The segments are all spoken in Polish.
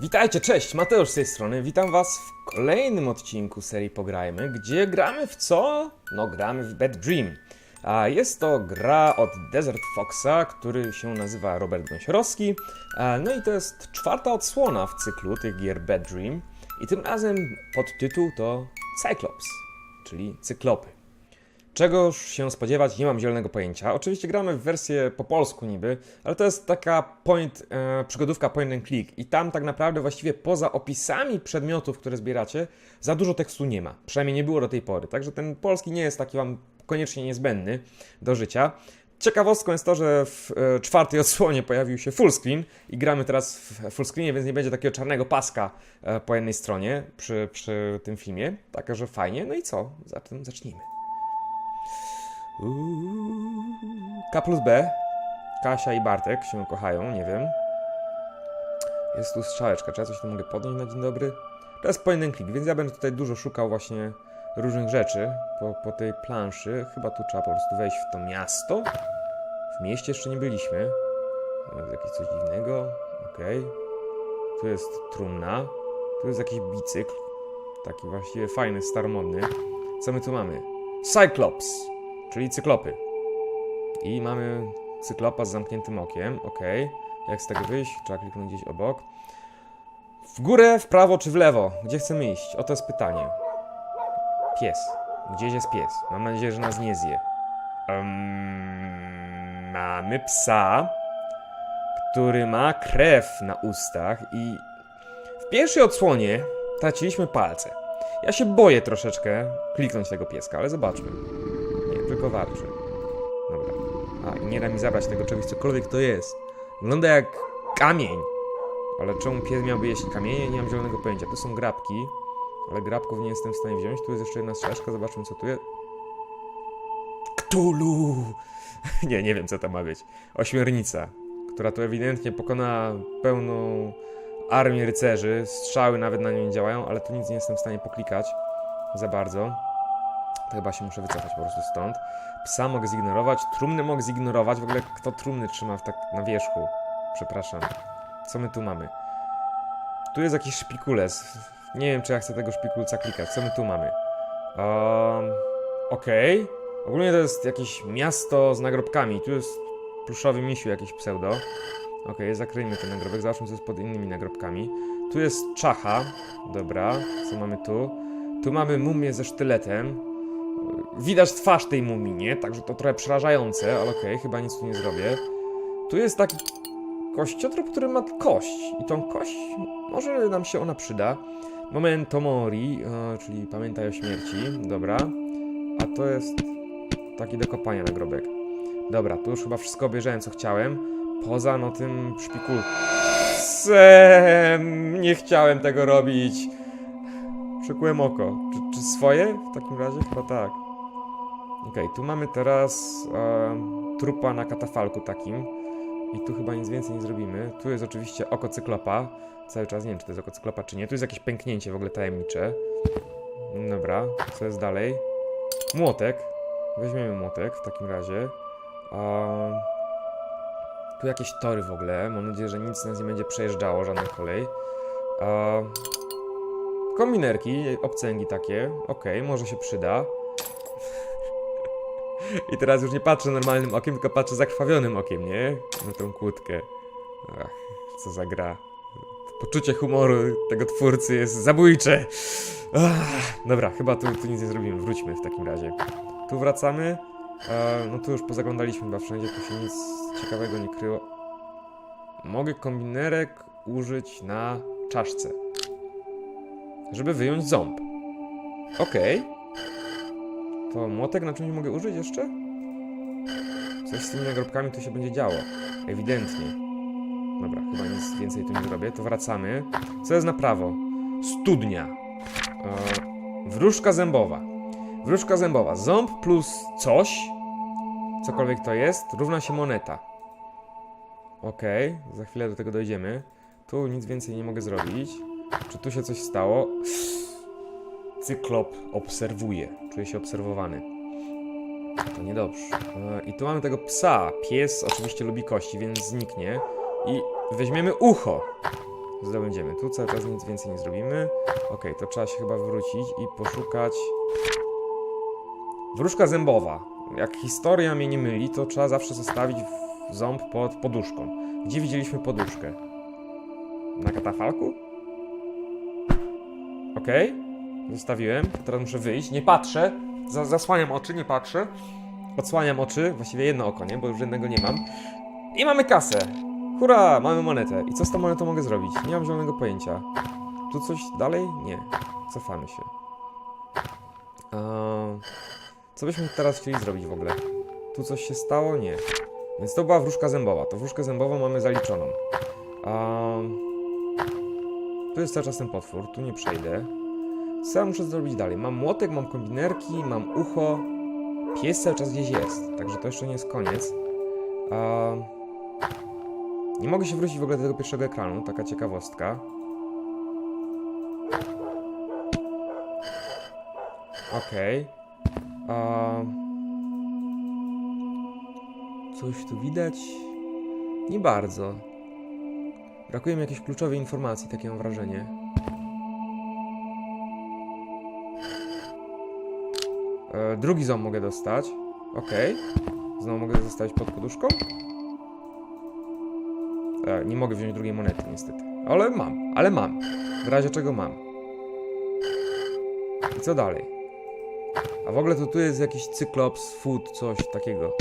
Witajcie, cześć, Mateusz z tej strony. Witam was w kolejnym odcinku serii Pograjmy, gdzie gramy w co? No, gramy w Bad Dream. A jest to gra od Desert Foxa, który się nazywa Robert Gąsiorowski. No i to jest czwarta odsłona w cyklu tych gier Bad Dream. I tym razem podtytuł to Cyclops, czyli cyklopy. Czegoż się spodziewać, nie mam zielonego pojęcia. Oczywiście gramy w wersję po polsku niby, ale to jest taka point, e, przygodówka point and click i tam tak naprawdę właściwie poza opisami przedmiotów, które zbieracie, za dużo tekstu nie ma. Przynajmniej nie było do tej pory, także ten polski nie jest taki wam koniecznie niezbędny do życia. Ciekawostką jest to, że w e, czwartej odsłonie pojawił się fullscreen i gramy teraz w fullscreenie, więc nie będzie takiego czarnego paska e, po jednej stronie przy, przy tym filmie. Także fajnie. No i co? Zatem zacznijmy. K plus B. Kasia i Bartek się kochają, nie wiem. Jest tu strzałeczka, czy ja coś tu mogę podnieść na dzień dobry? To jest click, więc ja będę tutaj dużo szukał właśnie różnych rzeczy po, po tej planszy. Chyba tu trzeba po prostu wejść w to miasto. W mieście jeszcze nie byliśmy. To jest jakieś coś dziwnego. Okej. Tu jest trumna. Tu jest jakiś bicykl. Taki właściwie fajny, staromodny. Co my tu mamy? Cyclops, czyli cyklopy. I mamy cyklopa z zamkniętym okiem. Ok. Jak z tego wyjść? Trzeba kliknąć gdzieś obok. W górę, w prawo czy w lewo? Gdzie chcemy iść? Oto jest pytanie. Pies. Gdzieś jest pies? Mam nadzieję, że nas nie zje. Em, mamy psa, który ma krew na ustach i w pierwszej odsłonie traciliśmy palce. Ja się boję troszeczkę kliknąć tego pieska, ale zobaczmy. Tylko warczy. Dobra. A, i nie da mi zabrać tego czegoś, cokolwiek to jest. Wygląda jak kamień. Ale czemu pies miałby jeść kamienie? Nie mam zielonego pojęcia. Tu są grabki, ale grabków nie jestem w stanie wziąć. Tu jest jeszcze jedna strzeszka, zobaczmy co tu jest. Ktulu! nie, nie wiem co to ma być. Ośmiornica, która tu ewidentnie pokona pełną armię rycerzy. Strzały nawet na nią nie działają, ale tu nic nie jestem w stanie poklikać za bardzo. To chyba się muszę wycofać po prostu stąd. Psa mogę zignorować, trumny mogę zignorować. W ogóle kto trumny trzyma w tak na wierzchu? Przepraszam. Co my tu mamy? Tu jest jakiś szpikulec. Nie wiem, czy ja chcę tego szpikulca klikać. Co my tu mamy? Um, Okej. Ogólnie to jest jakieś miasto z nagrobkami. Tu jest pluszowy misiu, jakiś pseudo. Okej, zakryjmy ten nagrobek. Zobaczmy, co jest pod innymi nagrobkami. Tu jest czacha. Dobra. Co mamy tu? Tu mamy mumię ze sztyletem. Widać twarz tej mumii, nie? Także to trochę przerażające, ale okej, chyba nic tu nie zrobię. Tu jest taki kościotrop, który ma kość. I tą kość, może nam się ona przyda. Memento mori, e, czyli pamiętaj o śmierci. Dobra. A to jest taki do kopania nagrobek. Dobra, tu już chyba wszystko obejrzałem, co chciałem. Poza, no, tym szpiku... Sem, nie chciałem tego robić. Przykułem oko. Czy, czy swoje? W takim razie? Chyba tak. Okej, tu mamy teraz e, trupa na katafalku takim. I tu chyba nic więcej nie zrobimy. Tu jest oczywiście oko cyklopa. Cały czas nie wiem, czy to jest oko cyklopa, czy nie. Tu jest jakieś pęknięcie w ogóle tajemnicze. Dobra, co jest dalej? Młotek. Weźmiemy młotek w takim razie. A... Tu jakieś tory w ogóle. Mam nadzieję, że nic nas nie będzie przejeżdżało, żadna kolej. A... Kombinerki, obcęgi takie. Okej, może się przyda. I teraz już nie patrzę normalnym okiem, tylko patrzę zakrwawionym okiem, nie? Na tą kłódkę. Ach, co za gra. Poczucie humoru tego twórcy jest zabójcze. Ach, dobra, chyba tu, tu nic nie zrobimy. Wróćmy w takim razie. Tu wracamy. E, no tu już pozaglądaliśmy chyba wszędzie, tu się nic ciekawego nie kryło. Mogę kombinerek użyć na czaszce. Żeby wyjąć ząb. Okej. To młotek na czymś mogę użyć jeszcze? Coś z tymi nagrobkami tu się będzie działo. Ewidentnie. Dobra, chyba nic więcej tu nie zrobię. To wracamy. Co jest na prawo? Studnia. E, wróżka zębowa. Wróżka zębowa. Ząb plus coś, cokolwiek to jest, równa się moneta. Okej, za chwilę do tego dojdziemy. Tu nic więcej nie mogę zrobić. Czy tu się coś stało? Cyklop obserwuje. Czuje się obserwowany. To niedobrze. E, I tu mamy tego psa. Pies oczywiście lubi kości, więc zniknie. I weźmiemy ucho. zdobędziemy. Tu cały czas nic więcej nie zrobimy. Okej, to trzeba się chyba wrócić i poszukać... Wróżka zębowa. Jak historia mnie nie myli, to trzeba zawsze zostawić ząb pod poduszką. Gdzie widzieliśmy poduszkę? Na katafalku? Okej, zostawiłem. Teraz muszę wyjść. Nie patrzę. Za, zasłaniam oczy, nie patrzę. Odsłaniam oczy, właściwie jedno oko, nie? Bo już jednego nie mam. I mamy kasę. Hurra, mamy monetę. I co z tą monetą mogę zrobić? Nie mam zielonego pojęcia. Tu coś dalej? Nie. Cofamy się. Eee, co byśmy teraz chcieli zrobić w ogóle? Tu coś się stało? Nie. Więc to była wróżka zębowa. To wróżkę zębową mamy zaliczoną. Eee, tu jest cały czas ten potwór. Tu nie przejdę. Co muszę zrobić dalej? Mam młotek, mam kombinerki, mam ucho. Pies cały czas gdzieś jest. Także to jeszcze nie jest koniec. Nie mogę się wrócić w ogóle do tego pierwszego ekranu, taka ciekawostka. Okej. A Coś tu widać? Nie bardzo. Brakuje mi jakiejś kluczowej informacji, takie mam wrażenie. E, drugi ząb mogę dostać. Okej. Znowu mogę zostawić pod poduszką? E, nie mogę wziąć drugiej monety, niestety. Ale mam, ale mam. W razie czego mam. I co dalej? A w ogóle to tu jest jakiś cyklops, food, coś takiego.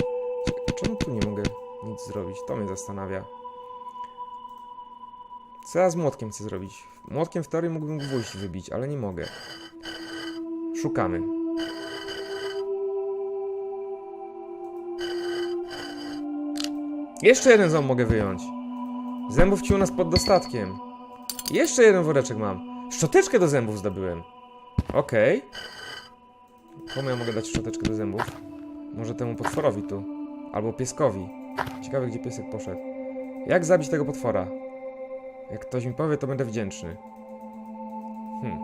Czemu tu nie mogę nic zrobić? To mnie zastanawia. Co ja z młotkiem chcę zrobić? Młotkiem w teorii mógłbym gwóźdź wybić, ale nie mogę. Szukamy. Jeszcze jeden ząb mogę wyjąć. Zębów ci u nas pod dostatkiem. Jeszcze jeden woreczek mam. Szczoteczkę do zębów zdobyłem. Okej. Komu ja mogę dać szczoteczkę do zębów? Może temu potworowi tu. Albo pieskowi. Ciekawe, gdzie piesek poszedł. Jak zabić tego potwora? Jak ktoś mi powie, to będę wdzięczny. Hmm.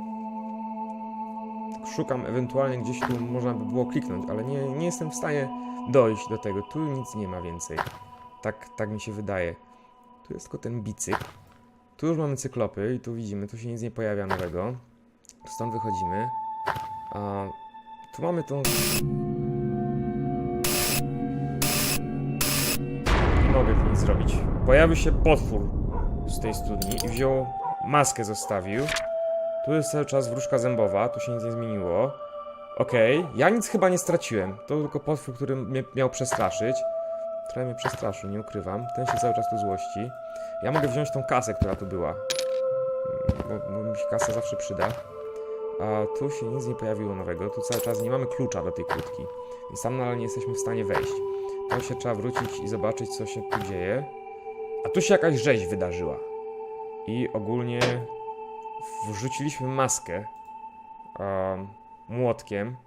Szukam ewentualnie gdzieś tu można by było kliknąć, ale nie, nie jestem w stanie dojść do tego. Tu nic nie ma więcej. Tak, tak mi się wydaje. Tu jest tylko ten bicyk. Tu już mamy cyklopy i tu widzimy, tu się nic nie pojawia nowego. Stąd wychodzimy. A tu mamy tą... Nie mogę tu nic zrobić. Pojawił się potwór z tej studni i wziął maskę, zostawił. Tu jest cały czas wróżka zębowa, tu się nic nie zmieniło. Okej, ja nic chyba nie straciłem. To tylko potwór, który mnie miał przestraszyć. Trochę mnie przestraszył, nie ukrywam. Ten się cały czas tu złości. Ja mogę wziąć tą kasę, która tu była. Bo, bo mi się kasa zawsze przyda. A tu się nic nie pojawiło nowego. Tu cały czas nie mamy klucza do tej kłódki. Więc tam nadal nie jesteśmy w stanie wejść. Tam się trzeba wrócić i zobaczyć, co się tu dzieje. A tu się jakaś rzeź wydarzyła. I ogólnie wrzuciliśmy maskę um, młotkiem.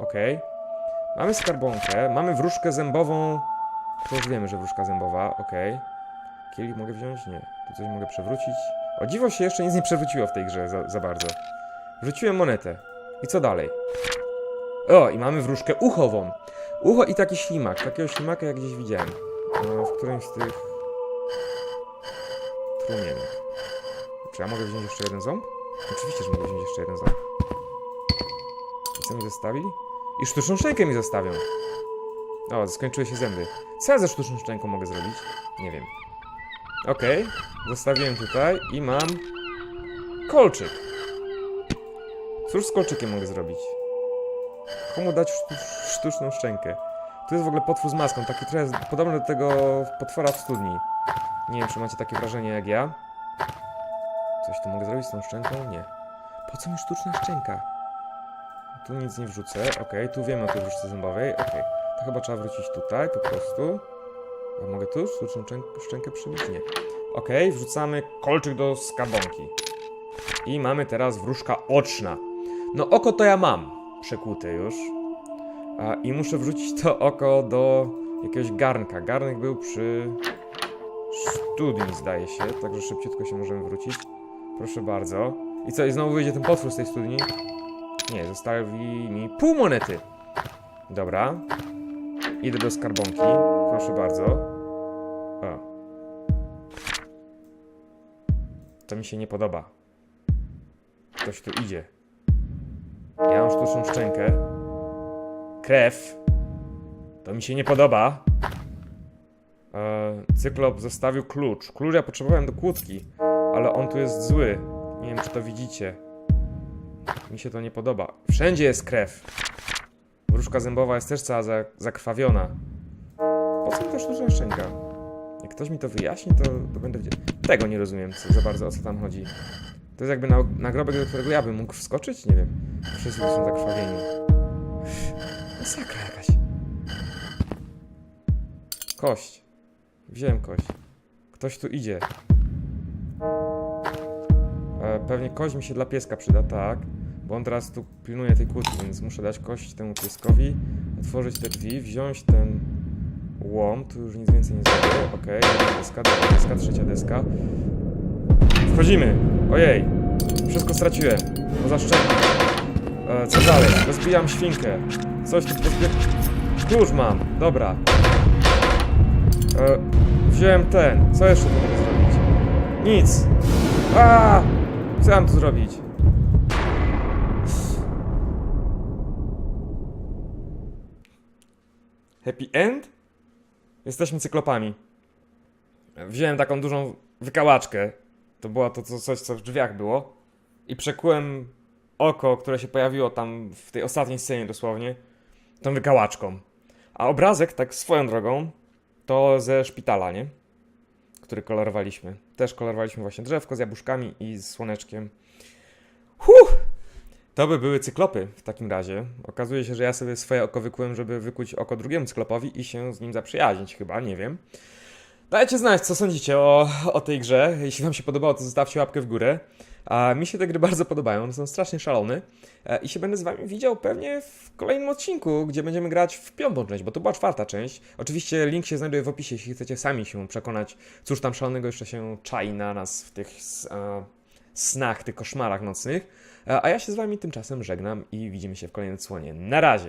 Okej. Mamy skarbonkę, mamy wróżkę zębową. To już wiemy, że wróżka zębowa, okej. Kielich mogę wziąć? Nie. Tu coś mogę przewrócić. O dziwo się jeszcze nic nie przewróciło w tej grze za, za bardzo. Wrzuciłem monetę. I co dalej? O, i mamy wróżkę uchową. Ucho i taki ślimak. Takiego ślimaka jak gdzieś widziałem. No, w którymś z tych... Trumien. Czy ja mogę wziąć jeszcze jeden ząb? Oczywiście, że mogę wziąć jeszcze jeden ząb. I co mi zostawili? I sztuczną szczękę mi zostawią. O, skończyły się zęby. Co ja ze sztuczną szczęką mogę zrobić? Nie wiem. Okej, zostawiłem tutaj i mam kolczyk. Cóż z kolczykiem mogę zrobić? Komu dać sztu sztuczną szczękę? Tu jest w ogóle potwór z maską, taki trochę podobny do tego potwora w studni. Nie wiem, czy macie takie wrażenie jak ja. Coś tu mogę zrobić z tą szczęką? Nie. Po co mi sztuczna szczęka? Tu nic nie wrzucę, okej, tu wiemy o tej wróżce zębowej, okej. To chyba trzeba wrócić tutaj, po prostu. Mogę tu sztuczną szczęk- szczękę przybić? Nie. Okej, wrzucamy kolczyk do skarbonki. I mamy teraz wróżka oczna. No oko to ja mam przekute już. A, I muszę wrzucić to oko do jakiegoś garnka. Garnek był przy studni zdaje się, także szybciutko się możemy wrócić. Proszę bardzo. I co, i znowu wyjdzie ten potwór z tej studni? Nie, zostawi mi pół monety. Dobra. Idę do skarbonki. Proszę bardzo. O. To mi się nie podoba. Ktoś tu idzie. Ja mam sztuczną szczękę. Krew. To mi się nie podoba. E, cyklop zostawił klucz. Klucz ja potrzebowałem do kłódki, ale on tu jest zły. Nie wiem, czy to widzicie. Mi się to nie podoba. Wszędzie jest krew. Wróżka zębowa jest też cała za, zakrwawiona. Po co ta sztuczna szczęka? Jak ktoś mi to wyjaśni, to, to będę wiedział. Tego nie rozumiem co, za bardzo, o co tam chodzi. To jest jakby na, nagrobek, do którego ja bym mógł wskoczyć? Nie wiem. Wszyscy są zakrwawieni. Masakra jakaś. Kość. Wziąłem kość. Ktoś tu idzie. Pewnie kość mi się dla pieska przyda, tak. Bo on teraz tu pilnuje tej kłódki, więc muszę dać kość temu pieskowi, otworzyć te drzwi, wziąć ten łom, tu już nic więcej nie zrobię, okej, jedna deska, druga deska, trzecia deska. Wchodzimy! Ojej! Wszystko straciłem. Zaszczętnie. E, co dalej? Rozbijam świnkę. Coś tu pozbie... Klucz mam, dobra. E, wziąłem ten. Co jeszcze tu mogę zrobić? Nic. A! Co mam tu zrobić? Happy end? Jesteśmy cyklopami. Wziąłem taką dużą wykałaczkę. To było to, to coś, co w drzwiach było. I przekułem oko, które się pojawiło tam w tej ostatniej scenie dosłownie, tą wykałaczką. A obrazek, tak swoją drogą, to ze szpitala, nie? Który kolorowaliśmy. Też kolorowaliśmy właśnie drzewko z jabłuszkami i z słoneczkiem. Huh! To by były cyklopy w takim razie. Okazuje się, że ja sobie swoje oko wykułem, żeby wykuć oko drugiemu cyklopowi i się z nim zaprzyjaźnić chyba, nie wiem. Dajcie znać, co sądzicie o, o tej grze. Jeśli wam się podobało, to zostawcie łapkę w górę. A mi się te gry bardzo podobają, one są strasznie szalone. E, I się będę z wami widział pewnie w kolejnym odcinku, gdzie będziemy grać w piątą część, bo to była czwarta część. Oczywiście link się znajduje w opisie, jeśli chcecie sami się przekonać, cóż tam szalonego jeszcze się czai na nas w tych e, snach, tych koszmarach nocnych. E, A ja się z wami tymczasem żegnam i widzimy się w kolejnej odsłonie. Na razie!